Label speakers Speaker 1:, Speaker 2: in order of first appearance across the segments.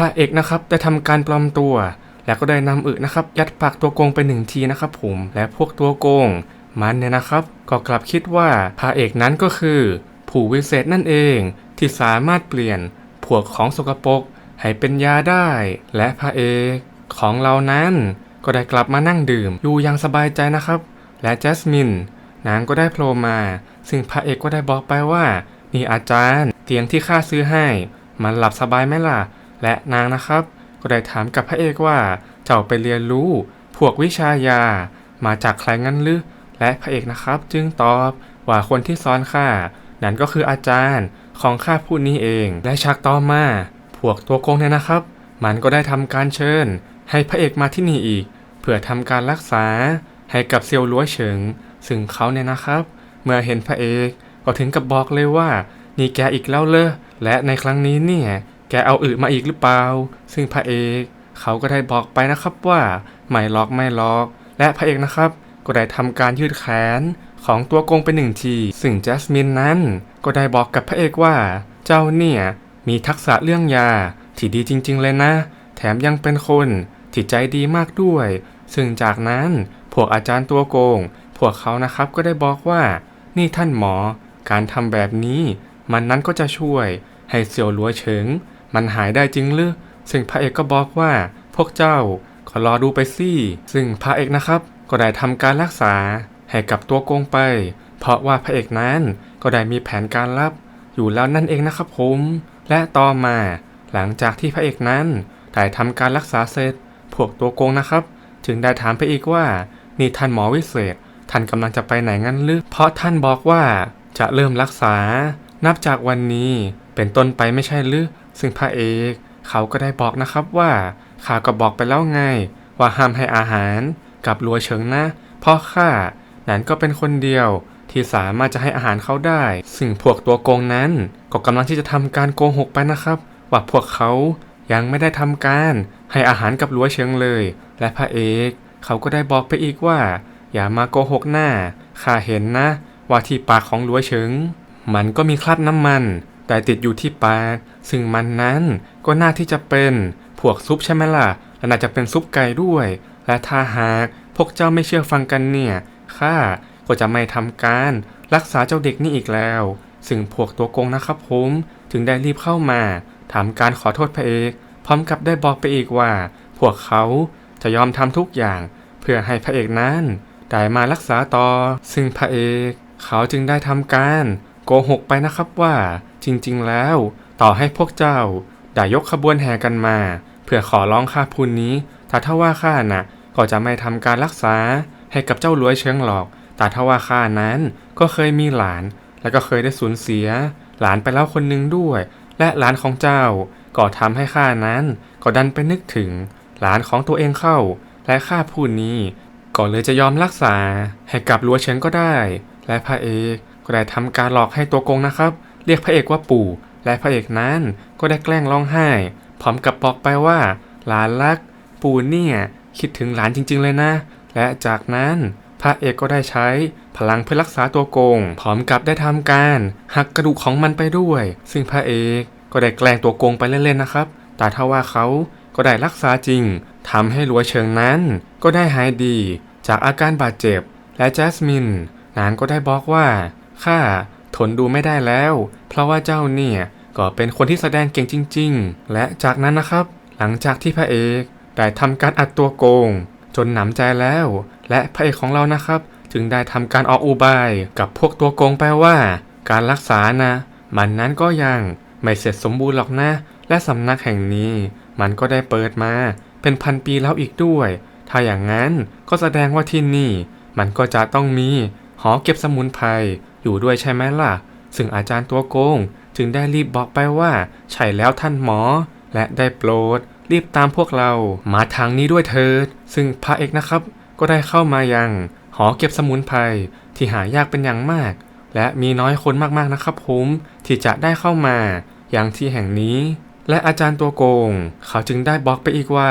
Speaker 1: ระเอกนะครับได้ทำการปลอมตัว แล้วก็ได้นำอึนะครับ ยัดปากตัวโกงไปหนึ่งทีนะครับผมและพวกตัวโกง มันเนี่ยนะครับ ก็กลับคิดว่าพระเอกนั้นก็คือ ผู้วิเศษนั่นเองที่สามารถเปลี่ยนพวกของสกปรกให้เป็นยาได้ และพระเอกของเรานั้นก็ได้กลับมานั่งดื่ม อยู่อย่างสบายใจนะครับ และแจสมิน นางก็ได้โผล่มา ซึ่งพระเอกก็ได้บอกไปว่า นี่อาจารย์ เตียงที่ข้าซื้อให้ มันหลับสบายไหมล่ะ และนางนะครับ ก็ได้ถามกับพระเอกว่า เจ้าไปเรียนรู้ พวกวิชายา มาจากใครงั้นหรือและพระเอกนะครับ จึงตอบว่าคนที่สอนข้านั่นก็คืออาจารย์ของข้าผู้นี้เอง และฉากต่อมา พวกตัวโกงเนี่ยนะครับ มันก็ได้ทำการเชิญ ให้พระเอกมาที่นี่อีก เพื่อทำการรักษาให้กับเซียวลัวเฉิง ซึ่งเขาเนี่ยนะครับ เมื่อเห็นพระเอกก็ถึงกับบอกเลยว่านี่แกอีกแล้วเลอและในครั้งนี้เนี่ย แกเอาอึมาอีกหรือเปล่า ซึ่งพระเอกเขาก็ได้บอกไปนะครับว่าไม่หลอกไม่หลอก และพระเอกนะครับก็ได้ทำการยืดแขนของตัวโกงไปหนึ่งที ซึ่งแจสมินนั้นก็ได้บอกกับพระเอกว่า เจ้าเนี่ยมีทักษะเรื่องยาที่ดีจริง ๆ เลยนะ แถมยังเป็นคนที่ใจดีมากด้วย ซึ่งจากนั้นพวกอาจารย์ตัวโกง พวกเขานะครับก็ได้บอกว่า นี่ท่านหมอ การทำแบบนี้ มันนั้นก็จะช่วยให้เสี่ยวหลัวเฉิง มันหายได้จริงหรือซึ่งพระเอกก็บอกว่า พวกเจ้าก็รอดูไปสิซึ่งพระเอกนะครับ ก็ได้ทำการรักษาให้กับตัวโกงไป เพราะว่าพระเอกนั้นก็ได้มีแผนการลับ อยู่แล้วนั่นเองนะครับผม และต่อมาหลังจากที่พระเอกนั้นได้ทำการรักษาเสร็จ พวกตัวโกงนะครับ จึงได้ถามไปอีกว่านี่ท่านหมอวิเศษ ท่านกำลังจะไปไหนงั้นหรือเพราะท่านบอกว่าจะเริ่มรักษา นับจากวันนี้เป็นต้นไปไม่ใช่หรือ ซึ่งพระเอกเขาก็ได้บอกนะครับว่าข้าก็บอกไปแล้วไง ว่าห้ามให้อาหารกับลัวเฉิงนะ เพราะข้านั้นก็เป็นคนเดียวที่สามารถจะให้อาหารเขาได้ ซึ่งพวกตัวโกงนั้นก็กำลังที่จะทำการโกหกไปนะครับ ว่าพวกเขายังไม่ได้ทำการให้อาหารกับลัวเฉิงเลย และพระเอกเขาก็ได้บอกไปอีกว่า อย่ามาโกหกหน้าข้าเห็นนะ ว่าที่ปากของลัวเฉิง มันก็มีคราบน้ำมัน แต่ติดอยู่ที่ปากซึ่งมันนั้นก็น่าที่จะเป็นพวกซุปใช่ไหมล่ะ และน่าจะเป็นซุปไก่ด้วย และถ้าหากพวกเจ้าไม่เชื่อฟังกันเนี่ย ข้าก็จะไม่ทำการรักษาเจ้าเด็กนี่อีกแล้ว ซึ่งพวกตัวโกงนะครับผม ถึงได้รีบเข้ามาทำการขอโทษพระเอก พร้อมกับได้บอกไปอีกว่า พวกเขาจะยอมทำทุกอย่าง เพื่อให้พระเอกนั้นได้มารักษาต่อ ซึ่งพระเอก เขาจึงได้ทำการโกหกไปนะครับว่า จริงๆแล้ว ต่อให้พวกเจ้าได้ยกขบวนแห่กันมา เพื่อขอร้องข้าพูนนี้แต่ถ้าว่าข้าน่ะ ก็จะไม่ทำการรักษาให้กับเจ้ารวยเชิงหรอก แต่ถ้าว่าข้านั้นก็เคยมีหลาน และก็เคยได้สูญเสีย หลานไปแล้วคนหนึ่งด้วย และหลานของเจ้าก็ทำให้ข้านั้น ก็ดันไปนึกถึง หลานของตัวเองเข้า และข้าผู้นี้ก็เลยจะยอมรักษาให้กับลัวเฉิงก็ได้ และพระเอกก็ได้ทำการหลอกให้ตัวโกงนะครับ เรียกพระเอกว่าปู่ และพระเอกนั้นก็ได้แกล้งร้องไห้ พร้อมกับบอกไปว่า หลานรัก ปู่เนี่ยคิดถึงหลานจริง ๆ เลยนะ และจากนั้นพระเอกก็ได้ใช้พลังเพื่อรักษาตัวโกง พร้อมกับได้ทำการหักกระดูกของมันไปด้วย ซึ่งพระเอกก็ได้แกล้งตัวโกงไปเล่นๆนะครับ แต่ถ้าว่าเขาก็ได้รักษาจริงทำให้หลัวเชิงนั้น ก็ได้หายดี จากอาการบาดเจ็บ และแจสมินนางก็ได้บอกว่าข้า ทนดูไม่ได้แล้ว เพราะว่าเจ้าเนี่ยก็เป็นคนที่แสดงเก่งจริง ๆ และจากนั้นนะครับ หลังจากที่พระเอกได้ทำการอัดตัวโกง จนหนำใจแล้ว และพระเอกของเรานะครับ จึงได้ทำการออกอุบายกับพวกตัวโกงแปลว่า การรักษานะ มันนั้นก็ยังไม่เสร็จสมบูรณ์หรอกนะ และสำนักแห่งนี้ มันก็ได้เปิดมา เป็นพันปีแล้วอีกด้วย ถ้าอย่างนั้นก็แสดงว่าที่นี่ มันก็จะต้องมีหอเก็บสมุนไพร อยู่ด้วยใช่ไหมล่ะ ซึ่งอาจารย์ตัวโกง จึงได้รีบบอกไปว่า ใช่แล้วท่านหมอ และได้โปรด รีบตามพวกเรามาทางนี้ด้วยเถิด ซึ่งพระเอกนะครับ ก็ได้เข้ามายังหอเก็บสมุนไพรที่หายากเป็นอย่างมาก และมีน้อยคนมากๆนะครับผมที่จะได้เข้ามาอย่างที่แห่งนี้ และอาจารย์ตัวโกง เขาจึงได้บอกไปอีกว่า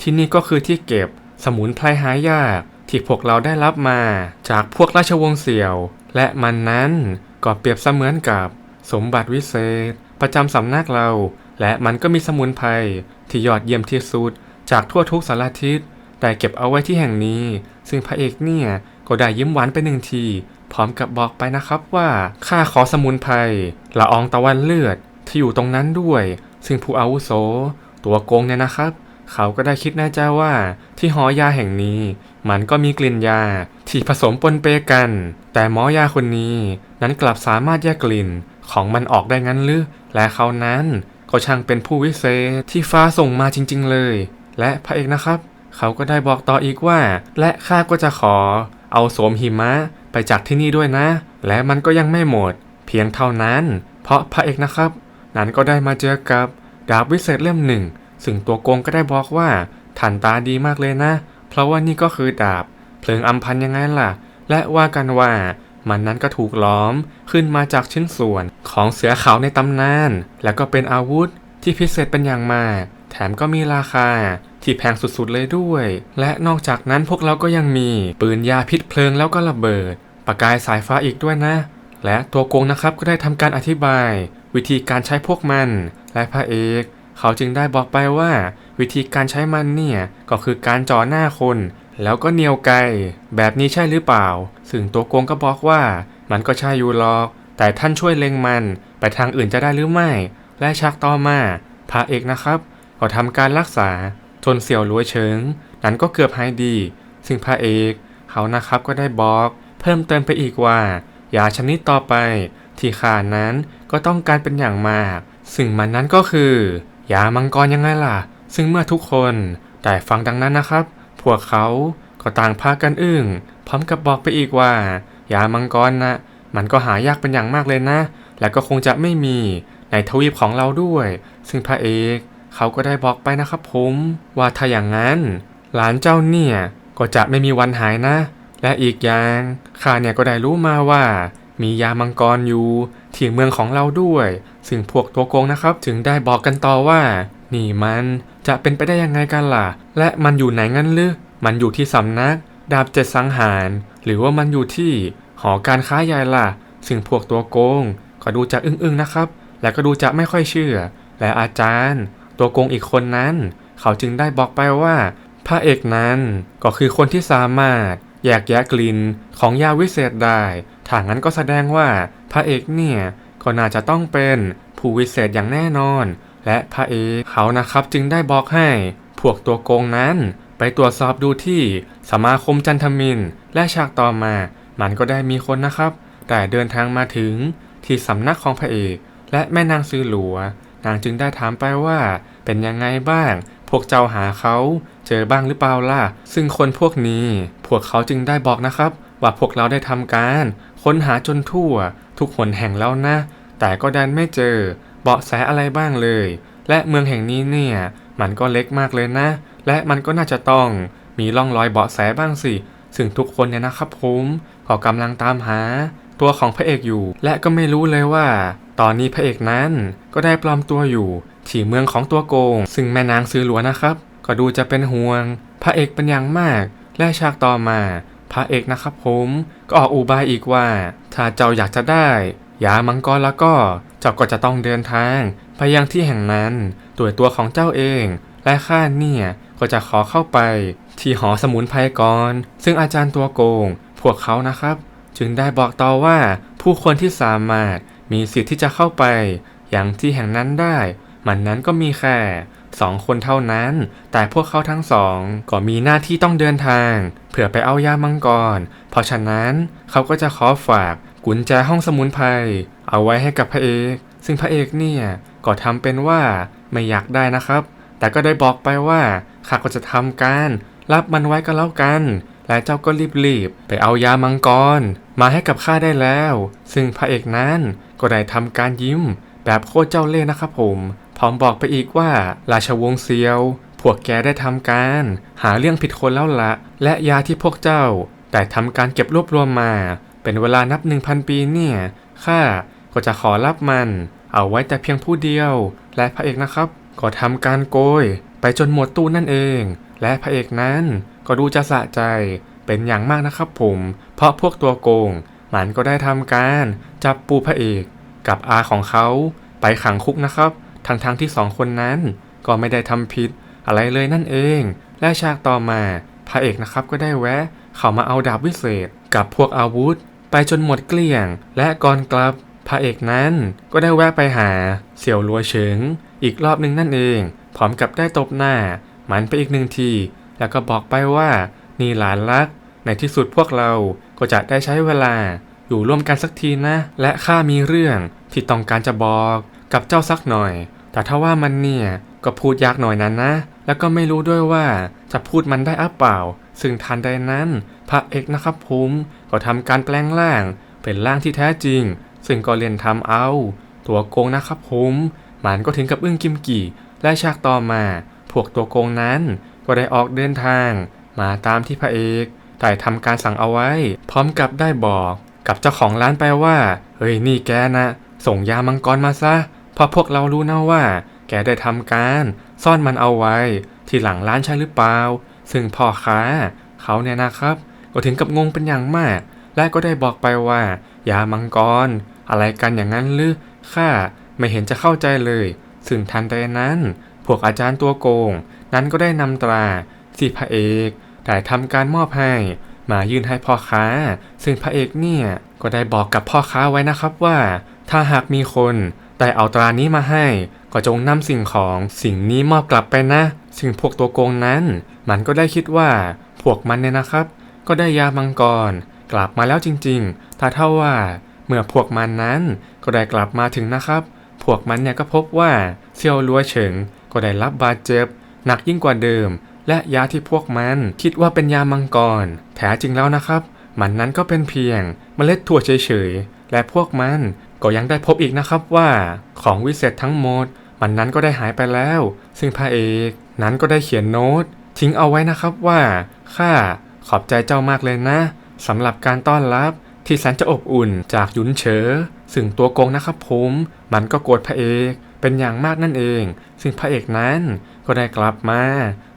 Speaker 1: ที่นี่ก็คือที่เก็บสมุนไพรหายากที่พวกเราได้รับมา จากพวกราชวงศ์เสี่ยว และมันนั้นก็เปรียบเสมือนกับสมบัติวิเศษ ประจำสำนักเรา และมันก็มีสมุนไพรที่ยอดเยี่ยมที่สุดจากทั่วทุกสารทิศได้เก็บเอาไว้ที่แห่งนี้ ซึ่งพระเอกเนี่ย ก็ได้ยิ้มหวานไปหนึ่งที พร้อมกับบอกไปนะครับว่าข้าขอสมุนไพรละอองตะวันเลือดที่อยู่ตรงนั้นด้วย ซึ่งผู้อาวุโส ตัวโกงเนี่ยนะครับ เขาก็ได้คิดในใจว่าที่หอยาแห่งนี้ มันก็มีกลิ่นยาที่ผสมปนเปกัน แต่หมอยาคนนี้นั้นกลับสามารถแยกกลิ่นของมันออกได้งั้นหรือ และเขานั้นก็ช่างเป็นผู้วิเศษที่ฟ้าส่งมาจริง ๆ เลย และพระเอกนะครับ เขาก็ได้บอกต่ออีกว่า และข้าก็จะขอ เอาโสมหิมะไปจากที่นี่ด้วยนะ และมันก็ยังไม่หมด เพียงเท่านั้น เพราะพระเอกนะครับ นั้นก็ได้มาเจอกับดาบวิเศษเล่มหนึ่ง ซึ่งตัวโกงก็ได้บอกว่าท่านตาดีมากเลยนะ เพราะว่านี่ก็คือดาบ เพลิงอัมพันยังไงล่ะ และว่ากันว่ามันนั้นก็ถูกล้อมขึ้นมาจากชิ้นส่วนของเสือขาวในตำนาน แล้วก็เป็นอาวุธที่พิเศษเป็นอย่างมาก แถมก็มีราคาที่แพงสุดๆเลยด้วย และนอกจากนั้นพวกเราก็ยังมีปืนยาพิษเพลิงแล้วก็ระเบิด ประกายสายฟ้าอีกด้วยนะ และตัวโกงนะครับก็ได้ทำการอธิบาย วิธีการใช้พวกมัน และพระเอก เขาจึงได้บอกไปว่า วิธีการใช้มันเนี่ยก็คือการจ่อหน้าคน แล้วก็เนียวไกแบบนี้ใช่หรือเปล่า ซึ่งตัวโกงก็บอกว่า มันก็ใช่อยู่หรอก แต่ท่านช่วยเล็งมัน ไปทางอื่นจะได้หรือไม่ และชักต่อมาพระเอกนะครับก็ทำการรักษาจนเสี่ยวรวยเชิง นั้นก็เกือบหายดี ซึ่งพระเอกเขานะครับก็ได้บอก เพิ่มเติมไปอีกว่ายาชนิดต่อไป ที่ขานั้นก็ต้องการเป็นอย่างมาก ซึ่งมันนั้นก็คือ ยามังกรยังไงล่ะ ซึ่งเมื่อทุกคนได้ฟังดังนั้นนะครับ พวกเขาก็ต่างพากันอึ้งพร้อมกับบอกไปอีกว่ายามังกรนะมันก็หายากเป็นอย่างมากเลยนะ และก็คงจะไม่มีในทวีปของเราด้วย ซึ่งพระเอกเขาก็ได้บอกไปนะครับผมว่าถ้าอย่างนั้น หลานเจ้าเนี่ยก็จะไม่มีวันหายนะ และอีกอย่างข้าเนี่ยก็ได้รู้มาว่า มียามังกรอยู่ที่เมืองของเราด้วย ซึ่งพวกตัวโกงนะครับถึงได้บอกกันต่อว่า นี่มันจะเป็นไปได้ยังไงกันล่ะ และมันอยู่ไหนงั้นหรือ มันอยู่ที่สำนัก ดาบเจ็ดสังหาร หรือว่ามันอยู่ที่หอการค้าใหญ่ล่ะ ซึ่งพวกตัวโกง ก็ดูจะอึ้งๆนะครับ และก็ดูจะไม่ค่อยเชื่อ และอาจารย์ ตัวโกงอีกคนนั้น เขาจึงได้บอกไปว่าพระเอกนั้นก็คือคนที่สามารถแยกแยะกลิ่นของยาวิเศษได้ถ้างั้นก็แสดงว่าพระเอกเนี่ย ก็น่าจะต้องเป็นผู้วิเศษอย่างแน่นอน และพระเอกเขานะครับจึงได้บอกให้ พวกตัวโกงนั้นไปตรวจสอบดูที่สมาคมจันทมิน และฉากต่อมา มันก็ได้มีคนนะครับ แต่เดินทางมาถึงที่สำนักของพระเอก และแม่นางซื้อหลัว นางจึงได้ถามไปว่าเป็นยังไงบ้าง พวกเจ้าหาเขาเจอบ้างหรือเปล่าล่ะ ซึ่งคนพวกนี้ พวกเขาจึงได้บอกนะครับ ว่าพวกเราได้ทำการ ค้นหาจนทั่ว ทุกหนแห่งแล้วนะ แต่ก็ดันไม่เจอ เบาะแสอะไรบ้างเลย และเมืองแห่งนี้เนี่ย มันก็เล็กมากเลยนะ และมันก็น่าจะต้องมีร่องรอยเบาะแสบ้างสิ ซึ่งทุกคนเนี่ยนะครับผมก็กำลังตามหา ตัวของพระเอกอยู่ และก็ไม่รู้เลยว่า ตอนนี้พระเอกนั้นก็ได้ปลอมตัวอยู่ที่เมืองของตัวโกง ซึ่งแม่นางซื้อหลัวนะครับ ก็ดูจะเป็นห่วง พระเอกเป็นอย่างมาก และฉากต่อมา พระเอกนะครับผมก็ออกอุบายอีกว่า ถ้าเจ้าอยากจะได้ยามังกรแล้วก็เจ้าก็จะต้องเดินทาง ไปยังที่แห่งนั้นตัวตัวของเจ้าเอง และข้าเนี่ยก็จะขอเข้าไป ที่หอสมุนไพรก่อน ซึ่งอาจารย์ตัวโกง พวกเขานะครับ จึงได้บอกต่อว่าผู้คนที่สามารถมีสิทธิ์ที่จะเข้าไป อย่างที่แห่งนั้นได้ มันนั้นก็มีแค่ สองคนเท่านั้น แต่พวกเขาทั้งสองก็มีหน้าที่ต้องเดินทาง เพื่อไปเอายามังกร เพราะฉะนั้นเขาก็จะขอฝากกุญแจห้องสมุนไพรเอาไว้ให้กับพระเอก ซึ่งพระเอกเนี่ยก็ทำเป็นว่าไม่อยากได้นะครับ แต่ก็ได้บอกไปว่าข้าก็จะทำการรับมันไว้ก็แล้วกัน และเจ้าก็รีบๆไปเอายามังกร มาให้กับข้าได้แล้ว ซึ่งพระเอกนั้นก็ได้ทำการยิ้มแบบโคตรเจ้าเล่ห์นะครับผม พร้อมบอกไปอีกว่า ราชวงศ์เซียว พวกแกได้ทำการ หาเรื่องผิดคนแล้วละ และยาที่พวกเจ้าได้ทำการเก็บรวบรวมมา เป็นเวลานับหนึ่งพันปีเนี่ยข้าก็จะขอรับมัน เอาไว้แต่เพียงผู้เดียว และพระเอกนะครับ ก็ทำการโกย ไปจนหมดตู้นั่นเอง และพระเอกนั้นก็ดูจะสะใจเป็นอย่างมากนะครับผม เพราะพวกตัวโกง มันก็ได้ทำการ จับปูพระเอก กับอาของเขาไปขังคุกนะครับ ทั้งๆทที่สองคนนั้นก็ไม่ได้ทำผิดอะไรเลยนั่นเอง และฉากต่อมาพระเอกนะครับก็ได้แวะ เข้ามาเอาดาบวิเศษกับพวกอาวุธ ไปจนหมดเกลี้ยง และก่อนกลับพระเอกนั้นก็ได้แวะไปหา เสี่ยวลัวเฉิง อีกรอบหนึ่งนั่นเอง พร้อมกับได้ตบหน้า มันไปอีกหนึ่งที แล้วก็บอกไปว่านี่หลานรัก ในที่สุดพวกเราก็จะได้ใช้เวลาอยู่ร่วมกันสักทีนะ และข้ามีเรื่องที่ต้องการจะบอกกับเจ้าสักหน่อย แต่ถ้าว่ามันเนี่ยก็พูดยากหน่อยนั้นนะ แล้วก็ไม่รู้ด้วยว่าจะพูดมันได้อัเปล่า ซึ่งทันใดนั้น พระเอกนะครับภูมิก็ทำการแปลงร่าง เป็นร่างที่แท้จริง ซึ่งก็เรียนทำเอา ตัวโกงนะครับภูมิมันก็ถึงกับอึ้งกิมกี่ และฉากต่อมา พวกตัวโกงนั้นก็ได้ออกเดินทาง มาตามที่พระเอกได้ทำการสั่งเอาไว้ พร้อมกับได้บอก กับเจ้าของร้านไปว่า เฮ้ยนี่แกนะ ส่งยามังกรมาซะ เพราะพวกเรารู้นะว่า แกได้ทำการ ซ่อนมันเอาไว้ ที่หลังร้านใช่หรือเปล่า ซึ่งพ่อค้า เขาเนี่ยนะครับ ก็ถึงกับงงเป็นอย่างมาก และก็ได้บอกไปว่า ยามังกร อะไรกันอย่างนั้นหรือข้าไม่เห็นจะเข้าใจเลย ซึ่งทันใดนั้น พวกอาจารย์ตัวโกง นั้นก็ได้นำตราที่พระเอกได้ทำการมอบให้มายื่นให้พ่อค้า ซึ่งพระเอกเนี่ยก็ได้บอกกับพ่อค้าไว้นะครับว่า ถ้าหากมีคน ได้เอาตรานี้มาให้ ก็จงนำสิ่งของสิ่งนี้มอบกลับไปนะซึ่งพวกตัวโกงนั้น มันก็ได้คิดว่าพวกมันเนี่ยนะครับ ก็ได้ยามังกร กลับมาแล้วจริงๆ ถ้าเท่าว่าเมื่อพวกมันนั้นก็ได้กลับมาถึงนะครับ พวกมันเนี่ยก็พบว่าเซียวลัวเฉิง ก็ได้รับบาดเจ็บหนักยิ่งกว่าเดิม และยาที่พวกมันคิดว่าเป็นยามังกร แท้จริงแล้วนะครับ มันนั้นก็เป็นเพียงเมล็ดถั่วเฉยๆ และพวกมัน ก็ยังได้พบอีกนะครับว่าของวิเศษทั้งหมด มันนั้นก็ได้หายไปแล้ว ซึ่งพระเอกนั้นก็ได้เขียนโน้ต ทิ้งเอาไว้นะครับว่าข้าขอบใจเจ้ามากเลยนะสำหรับการต้อนรับที่แสนจะอบอุ่นจากยุนเฉอซึ่งตัวโกงนะครับผมมันก็โกรธพระเอกเป็นอย่างมากนั่นเอง ซึ่งพระเอกนั้นก็ได้กลับมา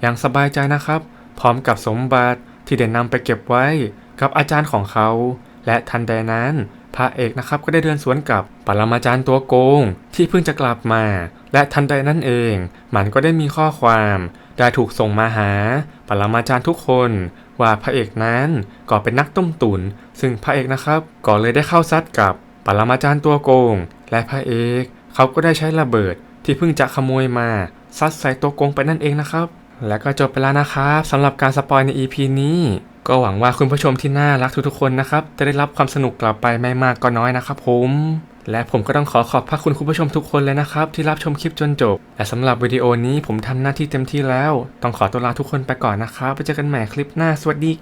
Speaker 1: อย่างสบายใจนะครับ พร้อมกับสมบัติที่ได้นำไปเก็บไว้กับอาจารย์ของเขา และทันใดนั้น พระเอกนะครับก็ได้เดินสวนกับปรมาจารย์ตัวโกง ที่เพิ่งจะกลับมา และทันใดนั้นเอง มันก็ได้มีข้อความได้ถูกส่งมาหาปรมาจารย์ทุกคน ว่าพระเอกนั้นก็เป็นนักต้มตุนซึ่งพระเอกนะครับก็เลยได้เข้าซัดกับปรมาจารย์ตัวโกง และพระเอกเขาก็ได้ใช้ระเบิดที่เพิ่งจะขโมยมาซัดใส่ตัวโกงไปนั่นเองนะครับ และก็จบไปแล้วนะครับสำหรับการสปอยใน EP นี้ ก็หวังว่าคุณผู้ชมที่น่ารักทุกๆคนนะครับ จะได้รับความสนุกกลับไปไม่มากก็น้อยนะครับผมและผมก็ต้องขอขอบพระคุณคุณผู้ชมทุกคนเลยนะครับ ที่รับชมคลิปจนจบ และสำหรับวิดีโอนี้ผมทำหน้าที่เต็มที่แล้ว ต้องขอตัวลาทุกคนไปก่อนนะครับไปเจอกันใหม่คลิปหน้าสวัสดี